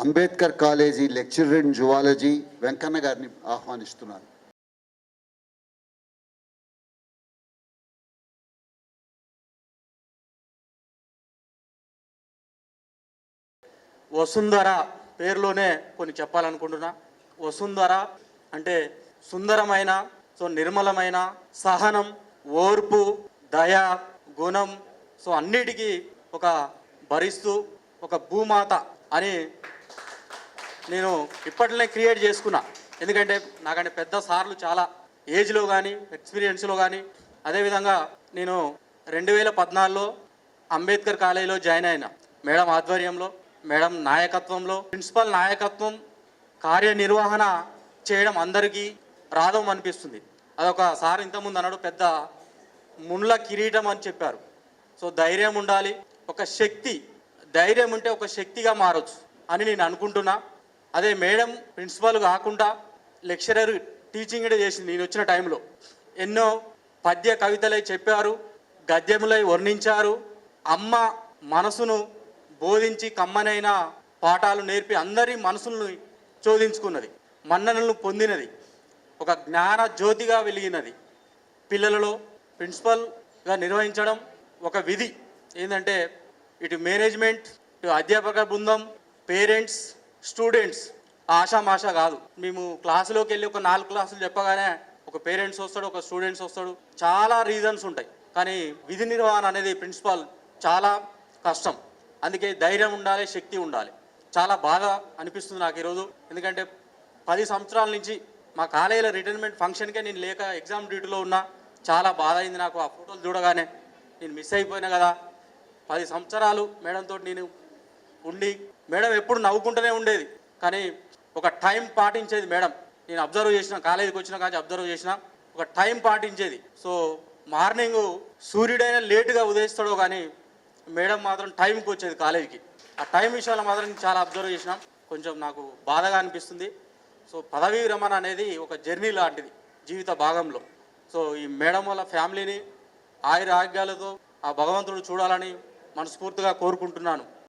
Ambedkar college lecturer in zoology Venkanna గారిని ఆహ్వానిస్తున్నాను వసుంధర పేరులోనే కొన్ని చెప్పాలనుకుంటున్నా. వసుంధర అంటే సుందరమైన సో నిర్మలమైన సహనం ఓర్పు దయ గుణం సో అన్నిటికీ ఒక భరిస్తూ ఒక భూమాత అని నేను ఇప్పట్లోనే క్రియేట్ చేసుకున్నా. ఎందుకంటే నాకంటే పెద్ద సార్లు చాలా ఏజ్లో కానీ ఎక్స్పీరియన్స్లో కానీ అదేవిధంగా నేను రెండు వేల పద్నాలుగులో అంబేద్కర్ కాలేజీలో జాయిన్ అయిన. మేడం ఆధ్వర్యంలో మేడం నాయకత్వంలో ప్రిన్సిపల్ నాయకత్వం కార్యనిర్వహణ చేయడం అందరికీ రాదం అనిపిస్తుంది. అదొక సార్ ఇంతకుముందు అన్నాడు పెద్ద ముండ్ల కిరీటం అని చెప్పారు. సో ధైర్యం ఉండాలి. ఒక శక్తి ధైర్యం ఉంటే ఒక శక్తిగా మారచ్చు అని నేను అనుకుంటున్నా. అదే మేడం ప్రిన్సిపాల్ కాకుండా లెక్చరర్ టీచింగ్ చేసింది నేను వచ్చిన టైంలో. ఎన్నో పద్య కవితలై చెప్పారు గద్యములై వర్ణించారు. అమ్మ మనసును బోధించి కమ్మనైన పాఠాలు నేర్పి అందరి మనసులను చోదించుకున్నది మన్ననలను పొందినది. ఒక జ్ఞాన జ్యోతిగా వెలిగినది. పిల్లలలో ప్రిన్సిపల్గా నిర్వహించడం ఒక విధి. ఏంటంటే ఇటు మేనేజ్మెంట్ ఇటు అధ్యాపక బృందం పేరెంట్స్ స్టూడెంట్స్ ఆషామాష కాదు. మేము క్లాసులోకి వెళ్ళి ఒక నాలుగు క్లాసులు చెప్పగానే ఒక పేరెంట్స్ వస్తాడు ఒక స్టూడెంట్స్ వస్తాడు. చాలా రీజన్స్ ఉంటాయి. కానీ విధి నిర్వహణ అనేది ప్రిన్సిపాల్ చాలా కష్టం. అందుకే ధైర్యం ఉండాలి శక్తి ఉండాలి. చాలా బాగా అనిపిస్తుంది నాకు ఈరోజు. ఎందుకంటే పది సంవత్సరాల నుంచి మా కాలేజీలో రిటైర్మెంట్ ఫంక్షన్కే నేను లేక ఎగ్జామ్ డ్యూటీలో ఉన్నా చాలా బాధ అయింది నాకు. ఆ ఫోటోలు చూడగానే నేను మిస్ అయిపోయినా కదా. పది సంవత్సరాలు మేడంతో నేను ఉండి మేడం ఎప్పుడు నవ్వుకుంటూనే ఉండేది. కానీ ఒక టైం పాటించేది మేడం. నేను అబ్జర్వ్ చేసిన కాలేజీకి వచ్చిన కానీ అబ్జర్వ్ చేసిన ఒక టైం పాటించేది. సో మార్నింగ్ సూర్యుడైనా లేటుగా ఉదయిస్తాడో కానీ మేడం మాత్రం టైంకి వచ్చేది కాలేజీకి. ఆ టైం విషయాలు మాత్రం నేను చాలా అబ్జర్వ్ చేసినాం. కొంచెం నాకు బాధగా అనిపిస్తుంది. సో పదవీ విరమణ అనేది ఒక జర్నీ లాంటిది జీవిత భాగంలో. సో ఈ మేడం వాళ్ళ ఫ్యామిలీని ఆయుర ఆరోగ్యాలతో ఆ భగవంతుడు చూడాలని మనస్ఫూర్తిగా కోరుకుంటున్నాను.